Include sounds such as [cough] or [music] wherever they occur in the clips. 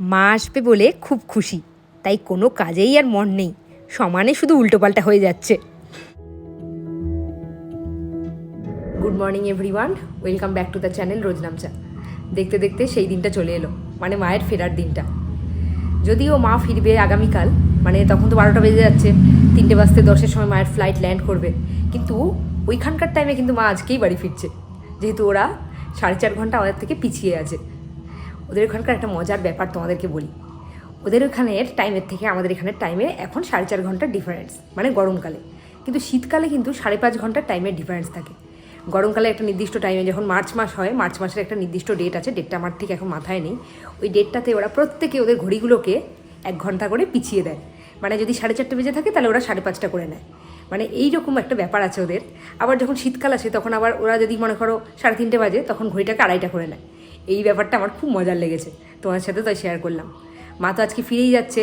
মা আসবে বলে খুব খুশি। তাই কোনো কাজেই আর মন নেই। সমানে শুধু উল্টোপাল্টা হয়ে যাচ্ছে। Good morning everyone welcome back to the channel Roznamcha দেখতে দেখতে সেই দিনটা চলে এলো মানে মায়ের ফেরার দিনটা। যদিও মা ফিরবে আগামীকাল মানে তখন তো বারোটা বেজে যাচ্ছে, তিনটে বাজতে দশের সময় মায়ের ফ্লাইট ল্যান্ড করবে। কিন্তু ওইখানকার টাইমে কিন্তু মা আজকেই বাড়ি ফিরছে। যেহেতু ওরা সাড়ে চার ঘণ্টা আমাদের থেকে পিছিয়ে আছে। ওদের ওখানকার একটা মজার ব্যাপার তোমাদেরকে বলি। ওদের ওখানের টাইমের থেকে আমাদের এখানের টাইমে এখন সাড়ে চার ঘণ্টার ডিফারেন্স মানে গরমকালে। কিন্তু শীতকালে কিন্তু সাড়ে পাঁচ ঘণ্টার টাইমের ডিফারেন্স থাকে। গরমকালে একটা নির্দিষ্ট টাইমে যখন মার্চ মাস হয়, মার্চ মাসের একটা নির্দিষ্ট ডেট আছে ডেটটা আমার ঠিক এখন মাথায় নেই। ওই ডেটটাতে ওরা প্রত্যেকে ওদের ঘড়িগুলোকে এক ঘণ্টা করে পিছিয়ে দেয়। মানে যদি সাড়ে চারটে বেজে থাকে, তাহলে ওরা সাড়ে পাঁচটা করে নেয়। মানে এই রকম একটা ব্যাপার আছে ওদের। আবার যখন শীতকাল আসে, তখন আবার ওরা যদি মনে করো সাড়ে তিনটে বাজে, তখন ঘড়িটাকে আড়াইটা করে নেয়। এই ব্যাপারটা আমার খুব মজার লেগেছে তোমার সাথে তাই শেয়ার করলাম। মা তো আজকে ফিরেই যাচ্ছে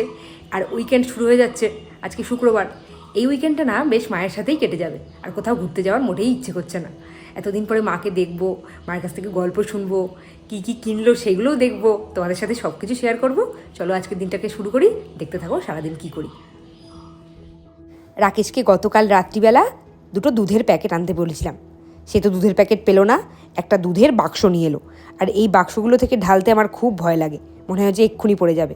আর উইকেন্ড শুরু হয়ে যাচ্ছে আজকে শুক্রবার। এই উইকেন্ডটা না বেশ মায়ের সাথেই কেটে যাবে আর কোথাও ঘুরতে যাওয়ার মোটেই ইচ্ছে করছে না। এতদিন পরে মাকে দেখব, মায়ের কাছ থেকে গল্প শুনব, কী কী কিনলো সেগুলোও দেখব, তোমাদের সাথে সব কিছু শেয়ার করব। চলো আজকের দিনটাকে শুরু করি, দেখতে থাকো সারাদিন কী করি। রাকেশকে গতকাল রাত্রিবেলা দুটো দুধের প্যাকেট আনতে বলেছিলাম। সে তো দুধের প্যাকেট পেল না, একটা দুধের বাক্স নিয়ে এলো। আর এই বাক্সগুলো থেকে ঢালতে আমার খুব ভয় লাগে। মনে হয় যে এক্ষুনি পড়ে যাবে।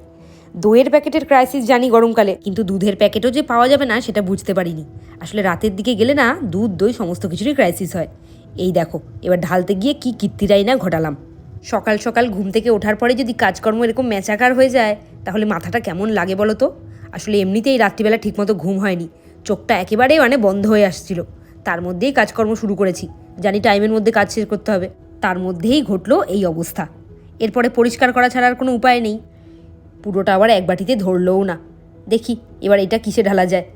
দইয়ের প্যাকেটের ক্রাইসিস জানি গরমকালে, কিন্তু দুধের প্যাকেটও যে পাওয়া যাবে না, সেটা বুঝতে পারিনি। আসলে রাতের দিকে গেলে না, দুধ, দই সমস্ত কিছুরই ক্রাইসিস হয়। এই দেখো, এবার ঢালতে গিয়ে কি কীর্তিরাই না ঘটালাম। সকাল সকাল ঘুম থেকে ওঠার পরে যদি কাজকর্ম এরকম ম্যাচাকার হয়ে যায়, তাহলে মাথাটা কেমন লাগে বলো তো? আসলে এমনিতেই রাত্রিবেলা ঠিকমতো ঘুম হয়নি। চোখটা একেবারেই মানে বন্ধ হয়ে আসছিল। তার মধ্যেই কাজকর্ম শুরু করেছি। জানি টাইমের মধ্যে কাজ শেষ করতে হবে। তার মধ্যেই ঘটলো এই অবস্থা। এরপরে পরিষ্কার করা ছাড়া আর কোনো উপায় নেই। পুরোটা আবার এক বাটিতে ধরলও না। দেখি, এবার এটা কিসে ঢালা যায়?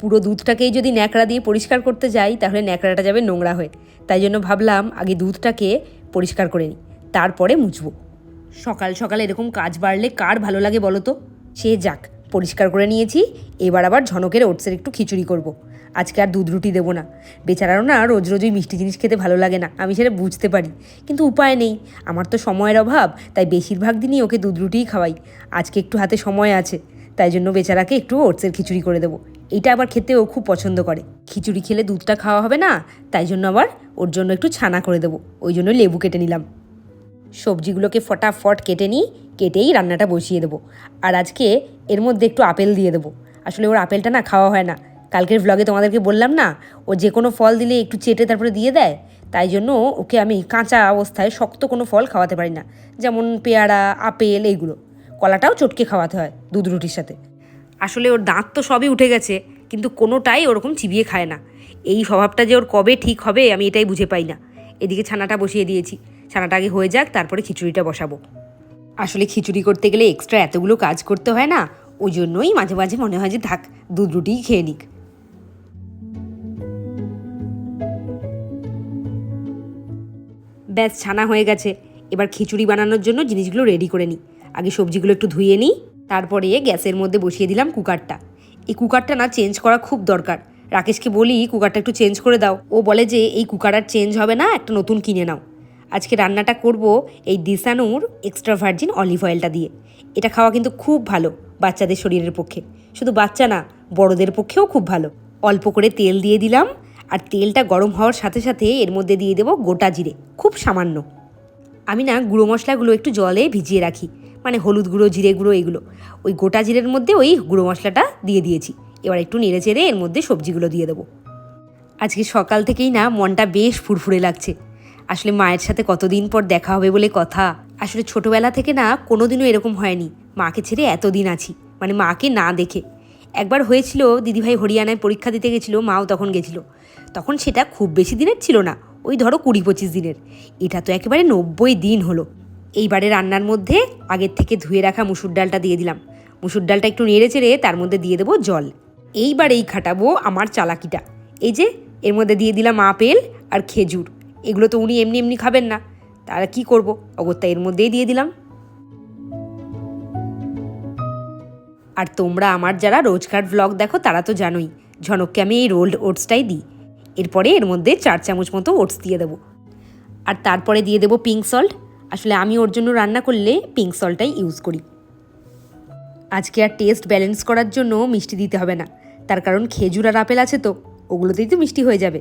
পুরো দুধটাকেই যদি ন্যাকড়া দিয়ে পরিষ্কার করতে যাই, তাহলে ন্যাকড়াটা যাবে নোংরা হয়ে। তাই জন্য ভাবলাম আগে দুধটাকে পরিষ্কার করে নিই, তারপরে মুছবো। সকাল সকাল এরকম কাজ বাড়লে কার ভালো লাগে বলো তো? সে যাক, পরিষ্কার করে নিয়েছি, এবার আবার ঝনকের ওটসের একটু খিচুড়ি করব। আজকে আর দুধ রুটি দেবো না। বেচারারও না রোজ রোজই মিষ্টি জিনিস খেতে ভালো লাগে না, আমি সেটা বুঝতে পারি। কিন্তু উপায় নেই, আমার তো সময়ের অভাব, তাই বেশিরভাগ দিনই ওকে দুধ রুটিই খাওয়াই। আজকে একটু হাতে সময় আছে, তাই জন্য বেচারাকে একটু ওটসের খিচুড়ি করে দেবো। এটা আবার খেতেও খুব পছন্দ করে। খিচুড়ি খেলে দুধটা খাওয়া হবে না, তাই জন্য আবার ওর জন্য একটু ছানা করে দেবো, ওই জন্য লেবু কেটে নিলাম। সবজিগুলোকে ফটাফট কেটে নিই, কেটেই রান্নাটা বসিয়ে দেবো। আর আজকে এর মধ্যে একটু আপেল দিয়ে দেবো। আসলে ওর আপেলটা না খাওয়া হয় না কালকের ভ্লগে তোমাদেরকে বললাম না, ও যে কোনো ফল দিলে একটু চেটে তারপরে দিয়ে দেয়, তাই জন্য ওকে আমি কাঁচা অবস্থায় শক্ত কোনো ফল খাওয়াতে পারি না, যেমন পেয়ারা, আপেল এইগুলো। কলাটাও চটকে খাওয়াতে হয় দুধ রুটির সাথে। আসলে ওর দাঁত তো সবই উঠে গেছে, কিন্তু কোনোটাই ওরকম চিবিয়ে খায় না। এই স্বভাবটা যে ওর কবে ঠিক হবে আমি এটাই বুঝে পাই না। এদিকে ছানাটা বসিয়ে দিয়েছি, ছানাটা আগে হয়ে যাক, তারপরে খিচুড়িটা বসাবো। আসলে খিচুড়ি করতে গেলে এক্সট্রা এতগুলো কাজ করতে হয় না, ওই জন্যই মাঝে মাঝে মনে হয় যে থাক, দুধ রুটিই খেয়ে নিক। ব্যাস, ছানা হয়ে গেছে। এবার খিচুড়ি বানানোর জন্য জিনিসগুলো রেডি করে নিই। আগে সবজিগুলো একটু ধুয়ে নিই, তারপরে গ্যাসের মধ্যে বসিয়ে দিলাম কুকারটা। এই কুকারটা না চেঞ্জ করা খুব দরকার। রাকেশকে বলি, কুকারটা একটু চেঞ্জ করে দাও। ও বলে যে, এই কুকার আর চেঞ্জ হবে না, একটা নতুন কিনে নাও। আজকে রান্নাটা করব এই দিসানুর এক্সট্রা ভার্জিন অলিভ অয়েলটা দিয়ে। এটা খাওয়া কিন্তু খুব ভালো বাচ্চাদের শরীরের পক্ষে। শুধু বাচ্চা না, বড়দের পক্ষেও খুব ভালো। অল্প করে তেল দিয়ে দিলাম আর তেলটা গরম হওয়ার সাথে সাথে এর মধ্যে দিয়ে দেবো গোটা জিরে, খুব সামান্য। আমি না গুঁড়ো মশলাগুলো একটু জলে ভিজিয়ে রাখি মানে হলুদ গুঁড়ো, জিরে গুঁড়ো এগুলো। ওই গোটা জিরের মধ্যে ওই গুঁড়ো মশলাটা দিয়ে দিয়েছি। এবার একটু নেড়ে চেড়ে এর মধ্যে সবজিগুলো দিয়ে দেবো। আজকে সকাল থেকেই না মনটা বেশ ফুরফুরে লাগছে। আসলে মায়ের সাথে কতদিন পর দেখা হবে বলে কথা। আসলে ছোটবেলা থেকে না কোনোদিনও এরকম হয়নি। মাকে ছেড়ে এতদিন আছি। মানে মাকে না দেখে। একবার হয়েছিল, দিদিভাই হরিয়ানায় পরীক্ষা দিতে গেছিল, মাও তখন গেছিল। তখন সেটা খুব বেশি দিনের ছিল না, ওই ধরো কুড়ি পঁচিশ দিনের। এটা তো একেবারে নব্বই দিন হলো। এইবারে রান্নার মধ্যে আগের থেকে ধুয়ে রাখা মুসুর ডালটা দিয়ে দিলাম। মুসুর ডালটা একটু নেড়ে চেড়ে তার মধ্যে দিয়ে দেবো জল। এইবার এই খাটাবো আমার চালাকিটা। এই যে, এর মধ্যে দিয়ে দিলাম আপেল আর খেজুর। এগুলো তো উনি এমনি এমনি খাবেন না। তারা কি করব? অগত্যা এর মধ্যেই দিয়ে দিলাম। আর তোমরা আমার যারা রোজকার ভ্লগ দেখো তারা তো জানোই, ঝনককে আমি এই রোল্ড ওটসটাই দিই। এরপরে এর মধ্যে চার চামচ মতো ওটস দিয়ে দেবো। আর তারপরে দিয়ে দেবো পিঙ্ক সল্ট আসলে আমি ওর জন্য রান্না করলে পিঙ্ক সল্টটাই ইউজ করি। আজকে আর টেস্ট ব্যালেন্স করার জন্য মিষ্টি দিতে হবে না। তার কারণ খেজুর আর আপেল আছে তো, ওগুলোতেই তো মিষ্টি হয়ে যাবে।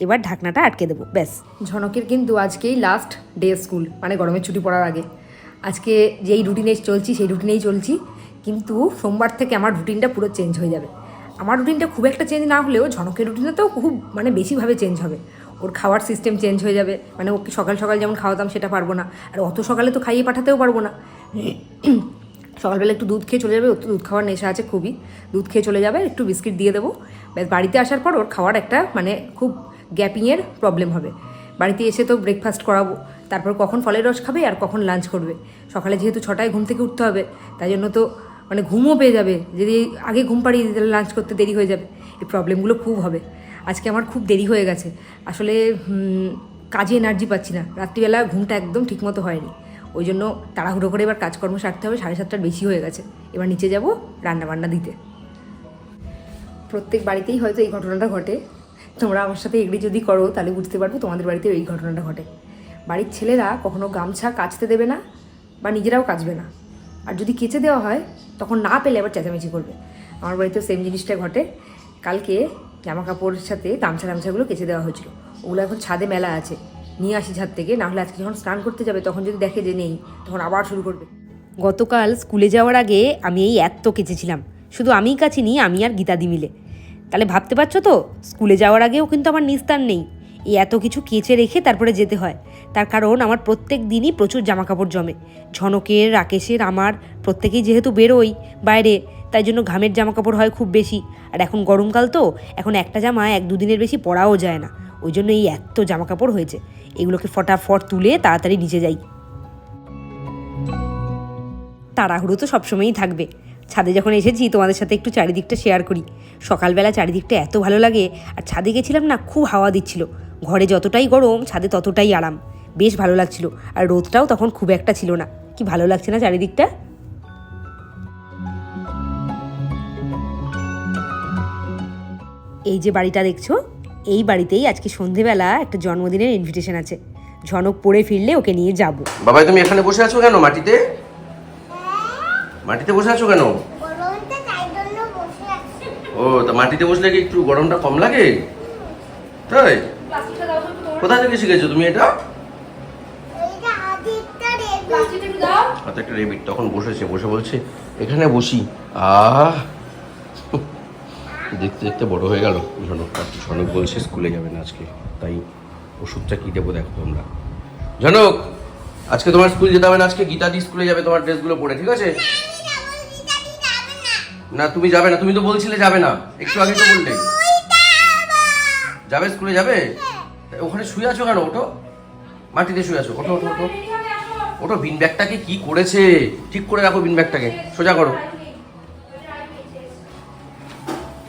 এবার ঢাকনাটা আটকে দেবো, ব্যাস। ঝনকের কিন্তু আজকেই লাস্ট ডে স্কুল মানে গরমের ছুটি পড়ার আগে। আজকে যেই রুটিনে চলছি, সেই রুটিনেই চলছি। কিন্তু সোমবার থেকে আমার রুটিনটা পুরো চেঞ্জ হয়ে যাবে। আমার রুটিনটা খুব একটা চেঞ্জ না হলেও ঝনকের রুটিনটা তো খুব মানে বেশিভাবে চেঞ্জ হবে। ওর খাওয়ার সিস্টেম চেঞ্জ হয়ে যাবে। মানে ওকে সকাল সকাল যেমন খাওয়াতাম সেটা পারব না। আর অত সকালে তো খাইয়ে পাঠাতেও পারব না। [clears throat] সকালবেলা একটু দুধ খেয়ে চলে যাবে। ওর দুধ খাওয়ার নেশা আছে খুবই। দুধ খেয়ে চলে যাবে। একটু বিস্কিট দিয়ে দেবো। ব্যাস, বাড়িতে আসার পর ওর খাওয়ার একটা মানে খুব গ্যাপিংয়ের প্রবলেম হবে। বাড়িতে এসে তো ব্রেকফাস্ট করাবো। তারপর কখন ফলের রস খাবে আর কখন লাঞ্চ করবে। সকালে যেহেতু ছটায় ঘুম থেকে উঠতে হবে, তাই জন্য তো মানে ঘুমও পেয়ে যাবে। যদি আগে ঘুম পাড়িয়ে দিতে লাঞ্চ করতে দেরি হয়ে যাবে। এই প্রবলেমগুলো খুব হবে। আজকে আমার খুব দেরি হয়ে গেছে। আসলে কাজে এনার্জি পাচ্ছি না। রাত্রিবেলা ঘুমটা একদম ঠিকমতো হয়নি। ওই জন্য তাড়াহুড়ো করে এবার কাজকর্ম সারতে হবে। সাড়ে সাতটার বেশি হয়ে গেছে। এবার নিচে যাব রান্না বান্না দিতে। প্রত্যেক বাড়িতেই হয়তো এই ঘটনাটা ঘটে। তোমরা আমার সাথে এগ্রি যদি করো, তাহলে বুঝতে পারব তোমাদের বাড়িতেও এই ঘটনাটা ঘটে। বাড়ির ছেলেরা কখনো গামছা কাচতে দেবে না বা নিজেরাও কাচবে না। আর যদি কেচে দেওয়া হয়, তখন না পেলে আবার চেঁচামেচি করবে। আমার বাড়িতেও সেম জিনিসটা ঘটে। কালকে জামা কাপড়ের সাথে গামছা গামছাগুলো কেচে দেওয়া হয়েছিল। ওগুলো এখন ছাদে মেলা আছে। নিয়ে আসি ছাদ থেকে নাহলে আজকে যখন স্নান করতে যাবে, তখন যদি দেখে যে নেই, তখন আবার শুরু করবে। গতকাল স্কুলে যাওয়ার আগে আমি এই এত কেচেছিলাম। শুধু আমিই কাচিনি, আমি আর গীতাদি মিলে। তাহলে ভাবতে পারছ তো? স্কুলে যাওয়ার আগেও কিন্তু আমার নিস্তার নেই। এই এত কিছু কেচে রেখে তারপরে যেতে হয়। তার কারণ আমার প্রত্যেক দিনই প্রচুর জামা কাপড় জমে। ঝনকের, রাকেশের, আমার, প্রত্যেকেই যেহেতু বেরোই বাইরে, তাই জন্য ঘামের জামা কাপড় হয় খুব বেশি। আর এখন গরমকাল তো, এখন একটা জামা এক দুদিনের বেশি পরাও যায় না। ওই জন্য এই এত জামা কাপড় হয়েছে। এগুলোকে ফটাফট তুলে তাড়াতাড়ি নিচে যাই। তাড়াহুড়ো তো সবসময়ই থাকবে। ছাদে যখন এসেছি, তোমাদের সাথে একটু চারিদিকটা শেয়ার করি। সকালবেলা চারিদিকটা এত ভালো লাগে, আর ছাদে গেছিলাম না, খুব হাওয়া দিচ্ছিল। ঘরে যতটাই গরম ছাদে ততটাই আরাম। বেশ ভালো লাগছিল। আর রোদটাও তখন খুব একটা ছিল না। কি ভালো লাগছে না চারিদিকটা? এই যে বাড়িটা দেখছ এই বাড়িতেই আজকে সন্ধেবেলা একটা জন্মদিনের ইনভিটেশন আছে। ঝনক পড়ে ফিরলে ওকে নিয়ে যাব। বাবাই তুমি এখানে বসে আছো কেন মাটিতে? মাটিতে বসে আছো কেন? গরমটা তাই জন্য বসে আছি। ও তা মাটিতে বসলে কি একটু গরমটা কম লাগে? তাই? কোথা থেকে শিখেছো তুমি এটা? এইটা আদিত্যা রেবি হাতে একটা রেবিট তখন বসেছে বসে বলছে এখানে বসি। আহ! দেখতে দেখতে বড় হয়ে গেল। ঝনকটা ঝনক বলছে স্কুলে যাবে না আজকে। তাই ওষুধটা কি দেবো দেখো তোমরা। ঝনক আজকে তোমার স্কুল যেতে হবে না আজকে গীতাদি স্কুলে যাবে তোমার ড্রেসগুলো পরে ঠিক আছে? না তুমি যাবে না তুমি তো বলছিলে যাবে না। একটু আগে তো বললে। যাবে স্কুলে যাবে? ওখানে শুয়ে আছো কেন ওঠো। মাটিতে শুয়ে আছো ওঠো ওঠো ওঠো। ওঠো বিন ব্যাগটাকে কি করেছে? ঠিক করে রাখো বিন ব্যাগটাকে সোজা করো।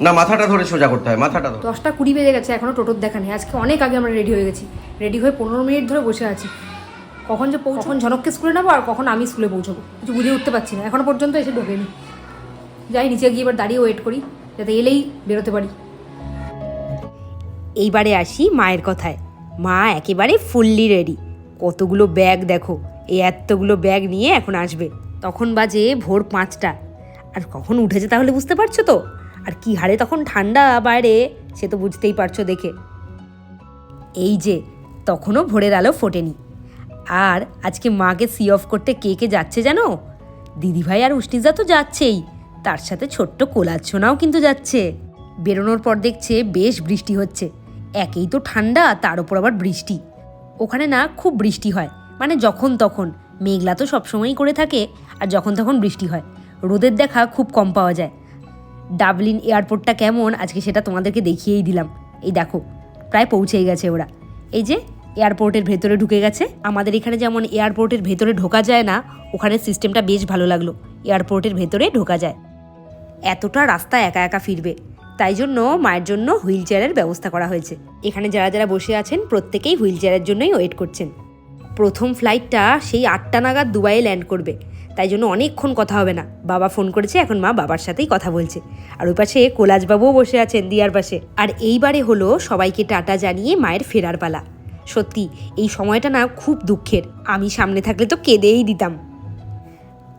না মাথাটা ধরে সোজা করতে হয় মাথাটা ধরে। দশটা কুড়ি বেজে গেছে এখনও টোটোর দেখা নেই। আজকে অনেক আগে আমরা রেডি হয়ে গেছি। রেডি হয়ে পনেরো মিনিট ধরে বসে আছি। কখন যে পৌঁছ- কখন ঝনককে স্কুলে নেব আর কখন আমি স্কুলে পৌঁছবো? কিছু বুঝে উঠতে পারছি না। এখনও পর্যন্ত এসে ঢোকেনি। যাই নিচে গিয়ে এবার দাঁড়িয়ে ওয়েট করি যাতে এলেই বেরোতে পারি। এইবারে আসি মায়ের কথায়। মা একেবারে ফুললি রেডি কতগুলো ব্যাগ দেখো, এই এতগুলো ব্যাগ নিয়ে এখন আসবে। তখন বাজে ভোর পাঁচটা। আর কখন উঠেছে তাহলে বুঝতে পারছ তো? আর কি হারে তখন ঠান্ডা বাইরে, সে তো বুঝতেই পারছ দেখে। এই যে, তখনও ভোরের আলো ফোটেনি। আর আজকে মাকে সি অফ করতে কে কে যাচ্ছে জানো? দিদিভাই আর উষ্ণিজা তো যাচ্ছেই। তার সাথে ছোট্ট কোলাচ্ছনাও কিন্তু যাচ্ছে। বেরোনোর পর দেখছে বেশ বৃষ্টি হচ্ছে। একেই তো ঠান্ডা, তার উপর আবার বৃষ্টি। ওখানে না খুব বৃষ্টি হয় মানে যখন তখন। মেঘলা তো সবসময়ই করে থাকে, আর যখন তখন বৃষ্টি হয়। রোদের দেখা খুব কম পাওয়া যায়। ডাবলিন এয়ারপোর্টটা কেমন, আজকে সেটা তোমাদেরকে দেখিয়েই দিলাম। এই দেখো, প্রায় পৌঁছেই গেছে ওরা। এই যে, এয়ারপোর্টের ভেতরে ঢুকে গেছে। আমাদের এখানে যেমন এয়ারপোর্টের ভেতরে ঢোকা যায় না ওখানে সিস্টেমটা বেশ ভালো লাগল। এয়ারপোর্টের ভেতরে ঢোকা যায়। এতটা রাস্তা একা একা ফিরবে। তাই জন্য মায়ের জন্য হুইল চেয়ারের ব্যবস্থা করা হয়েছে। এখানে যারা যারা বসে আছেন, প্রত্যেকেই হুইল চেয়ারের জন্যই ওয়েট করছেন। প্রথম ফ্লাইটটা সেই আটটা নাগাদ দুবাইয়ে ল্যান্ড করবে। তাই জন্য অনেকক্ষণ কথা হবে না। বাবা ফোন করেছে, এখন মা বাবার সাথেই কথা বলছে। আর ওই পাশে কোলাজবাবুও বসে আছেন দিয়ার পাশে। আর এইবারে হলো সবাইকে টাটা জানিয়ে মায়ের ফেরার পালা। সত্যি, এই সময়টা না খুব দুঃখের। আমি সামনে থাকলে তো কেঁদেই দিতাম।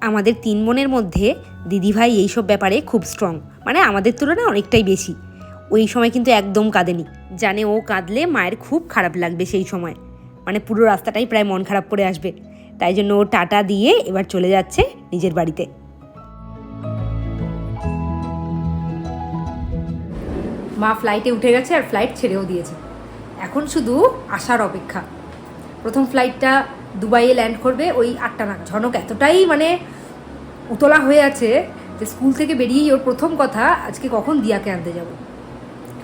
আমাদের তিন বোনের মধ্যে দিদিভাই এইসব ব্যাপারে খুব স্ট্রং মানে আমাদের তুলনায় অনেকটাই বেশি। ওই সময় কিন্তু একদম কাঁদেনি। জানে ও কাঁদলে মায়ের খুব খারাপ লাগবে সেই সময়। মানে পুরো রাস্তাটাই প্রায় মন খারাপ করে আসবে। তাই জন্য ও টাটা দিয়ে এবার চলে যাচ্ছে নিজের বাড়িতে। মা ফ্লাইটে উঠে গেছে আর ফ্লাইট ছেড়েও দিয়েছে। এখন শুধু আসার অপেক্ষা। প্রথম ফ্লাইটটা দুবাইয়ে ল্যান্ড করবে ওই আটটা নাগাদ। ঝনক এতটাই মানে উতলা হয়ে আছে যে স্কুল থেকে বেরিয়েই ওর প্রথম কথা, আজকে কখন দিয়াকে আনতে যাব?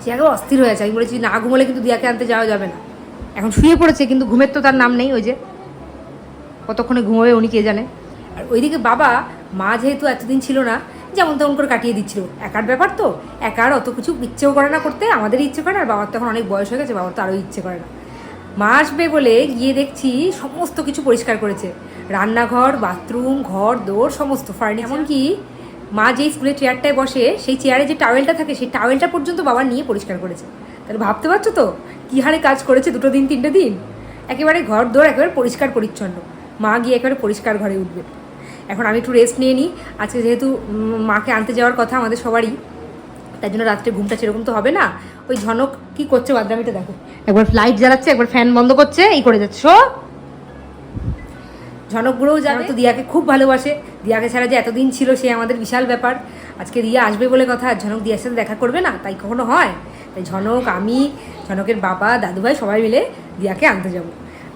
সে আগে অস্থির হয়ে আছে। আমি বলেছি, না, ঘুমোলে কিন্তু দিয়াকে আনতে যাওয়া যাবে না। এখন শুয়ে পড়েছে, কিন্তু ঘুমের তো তার নাম নেই ওই যে। কতক্ষণে ঘুমাবে উনি কে জানে? আর ওইদিকে বাবা, মা যেহেতু এতদিন ছিল না, যেমন তেমন করে কাটিয়ে দিচ্ছিল। একার ব্যাপার তো, একার অত কিছু ইচ্ছেও করে না করতে, আমাদেরই ইচ্ছে করে আর বাবার এখন অনেক বয়স হয়ে গেছে, বাবার তো আরও ইচ্ছে করে না। মা আসবে বলে গিয়ে দেখছি সমস্ত কিছু পরিষ্কার করেছে। রান্নাঘর, বাথরুম, ঘর, দোর, সমস্ত ফার্নিচার এমনকি মা যেই স্কুলের চেয়ারটায় বসে, সেই চেয়ারে যে টাওয়েলটা থাকে, সেই টাওয়েলটা পর্যন্ত বাবা নিয়ে পরিষ্কার করেছে। তাহলে ভাবতে পারছ তো? কী হারে কাজ করেছে দুটো দিন, তিনটে দিন? একেবারে ঘর দোর, একেবারে পরিষ্কার পরিচ্ছন্ন। মা গিয়ে একেবারে পরিষ্কার ঘরে উঠবে। এখন আমি একটু রেস্ট নিয়ে নিই। আজকে যেহেতু মাকে আনতে যাওয়ার কথা আমাদের সবারই তাই জন্য রাত্রে ঘুমটা সেরকম তো হবে না। ওই ঝনক কি করছে বাদরামিটা দেখো। একবার লাইট জ্বালাচ্ছে, একবার ফ্যান বন্ধ করছে, এই করে যাচ্ছে, শো। ঝনক বুড়োও যাবে তো, দিয়াকে খুব ভালোবাসে। দিয়াকে ছাড়া যে এতদিন ছিল, সে আমাদের বিশাল ব্যাপার। আজকে দিয়া আসবে বলে কথা, আর ঝনক দিয়ার সাথে দেখা করবে না, তাই কখনো হয়? তাই ঝনক, আমি, ঝনকের বাবা, দাদুভাই সবাই মিলে দিয়াকে আনতে যাব।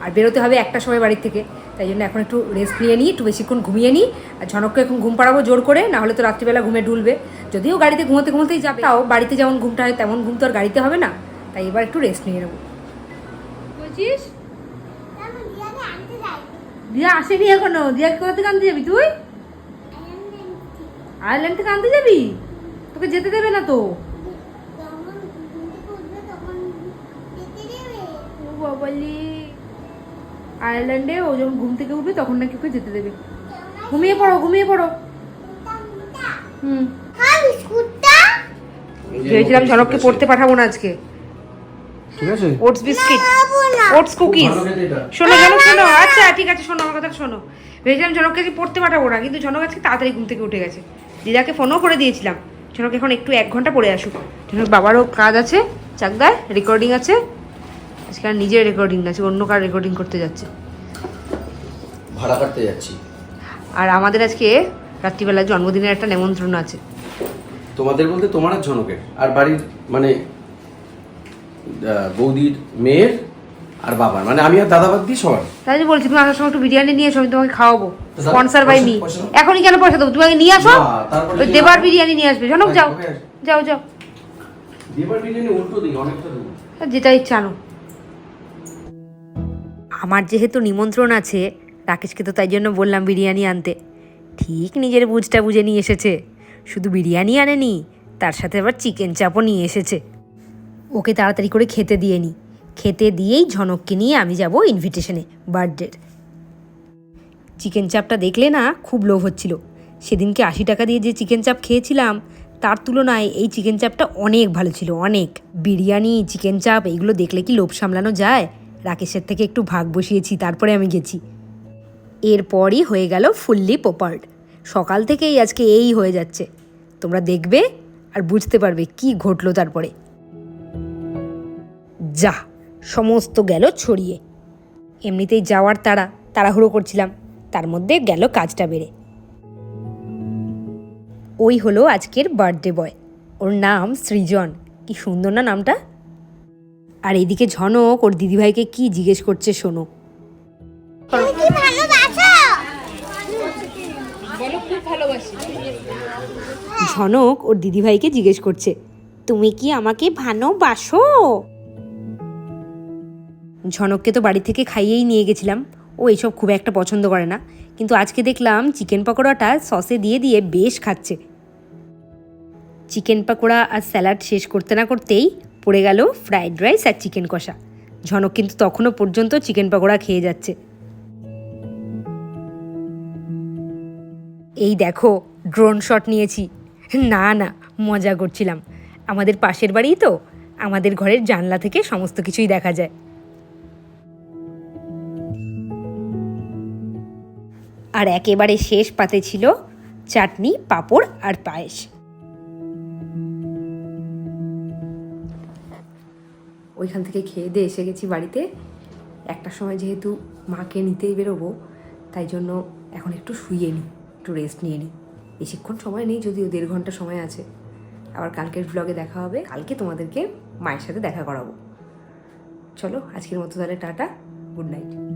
আর বেরোতে হবে একটা সময় বাড়ির থেকে। তাই জন্য এখন একটু রেস্ট নিয়ে নিই, একটু বেশিক্ষণ ঘুমিয়ে নিই। আর ঝনককে এখন ঘুম পাড়াবো জোর করে না হলে তো রাত্রিবেলা ঘুমে ঢুলবে যদিও গাড়িতে ঘুমোতে ঘুমোতেই যাবে, তাও বাড়িতে যেমন ঘুমটা হয়, তেমন ঘুম তো আর গাড়িতে হবে না। তাই এবার একটু রেস্ট নিয়ে নেব। যাই দিয়া আসেনি এখনও। দিয়াকে কোথা থেকে আনতে যাবি তুই? আয়ারল্যান্ড থেকে আনতে যাবি? তোকে যেতে দেবে না তো। যখন ঘুম থেকে উঠবে তখন ও বাবালি আয়ারল্যান্ডে ও যখন ঘুম থেকে উঠবে তখন নাকি ওকে যেতে দেবে। ঘুমিয়ে পড়ো ঘুমিয়ে পড়ো। হুম। বিস্কুটটা ভেবেছিলাম ঝনককে পড়তে পাঠাবো না আজকে। ঠিক আছে? Oats biscuit oats cookies. শোনো জনক শোনো আচ্ছা ঠিক আছে শোনো আমার কথা শোনো। ভেবেছিলাম জনককে আজকে পড়তে পাঠাবো না কিন্তু জনক আজকে তাড়াতাড়ি ঘুম থেকে উঠে গেছে। দিদাকে ফোনও করে দিয়েছিলাম। জনক এখন একটু এক ঘণ্টা পড়ে আসুক। জনক বাবারও কাজ আছে চাকদায় রেকর্ডিং আছে। আজকে আর নিজের রেকর্ডিং আছে অন্য কার রেকর্ডিং করতে যাচ্ছে। ভাড়া কাটতে যাচ্ছি। আর আমাদের আজকে রাত্রিবেলা জন্মদিনের একটা নেমন্ত্রণ আছে। তোমাদের বলতে তোমার আর ঝনকের আর বাড়ির মানে বৌদির মেয়ের আর বাবার। মানে আমি আর দাদাবাদ দিয়ে সবার তাই বলছি তুমি আসার সময় একটু বিরিয়ানি নিয়ে এসো আমি তোমাকে খাওয়াবো। স্পন্সার বাই মি এখনই কেন পয়সা দেবো? তুমি আগে নিয়ে আসো। ওই দেবার বিরিয়ানি নিয়ে আসবে। জনক যাও। যাও যাও। এবার বিরিয়ানি উল্টো দিই অনেকটা যেটা ইচ্ছা আনো। আমার যেহেতু নিমন্ত্রণ আছে রাকেশকে তো তাই জন্য বললাম বিরিয়ানি আনতে। ঠিক নিজের বুঝটা বুঝে নিয়ে এসেছে। শুধু বিরিয়ানি আনেনি তার সাথে আবার চিকেন চাপও নিয়ে এসেছে। ওকে তাড়াতাড়ি করে খেতে দিয়ে নি। খেতে দিয়েই ঝনককে নিয়ে আমি যাব ইনভিটেশনে বার্থডের চিকেন চাপটা দেখলে না খুব লোভ হচ্ছিল। সেদিনকে আশি টাকা দিয়ে যে চিকেন চাপ খেয়েছিলাম, তার তুলনায় এই চিকেন চাপটা অনেক ভালো ছিল, অনেক। বিরিয়ানি চিকেন চাপ এইগুলো দেখলে কি লোভ সামলানো যায়? রাকেশের থেকে একটু ভাগ বসিয়েছি, তারপরে আমি গেছি। এরপরই হয়ে গেল ফুললি পোপার্ড। সকাল থেকেই আজকে এই হয়ে যাচ্ছে। তোমরা দেখবে আর বুঝতে পারবে কি ঘটলো তারপরে। যা সমস্ত গেল ছড়িয়ে। এমনিতেই যাওয়ার তারা তাড়াহুড়ো করছিলাম তার মধ্যে গেল কাজটা বেড়ে। ওই হলো আজকের বার্থডে বয় ওর নাম সৃজন কি সুন্দর না নামটা? আর এদিকে ঝনক ওর দিদিভাইকে কি জিজ্ঞেস করছে শোনো। ঝনক ওর দিদিভাইকে জিজ্ঞেস করছে তুমি কি আমাকে ভালোবাসো? ঝনককে তো বাড়ি থেকে খাইয়েই নিয়ে গেছিলাম। ও এইসব খুব একটা পছন্দ করে না। কিন্তু আজকে দেখলাম চিকেন পকোড়াটা সসে দিয়ে দিয়ে বেশ খাচ্ছে। চিকেন পকোড়া আর স্যালাড শেষ করতে না করতেই পড়ে গেল ফ্রাইড রাইস আর চিকেন কষা। ঝনক কিন্তু তখনও পর্যন্ত চিকেন পকোড়া খেয়ে যাচ্ছে। এই দেখো ড্রোন শট নিয়েছি। না না, মজা করছিলাম। আমাদের পাশের বাড়িই তো, আমাদের ঘরের জানলা থেকে সমস্ত কিছুই দেখা যায়। আর একেবারে শেষ পাতে ছিল চাটনি, পাঁপড় আর পায়েস। ওইখান থেকে খেয়ে দিয়ে এসে গেছি বাড়িতে। একটা সময় যেহেতু মাকে নিতেই বেরোবো, তাই জন্য এখন একটু শুয়ে নিই, একটু রেস্ট নিয়ে নিই। বেশিক্ষণ সময় নেই, যদিও দেড় ঘণ্টা সময় আছে। আবার কালকের ব্লগে দেখা হবে, কালকে তোমাদেরকে মায়ের সাথে দেখা করাবো। চলো, আজকের মতো তাহলে টাটা গুড নাইট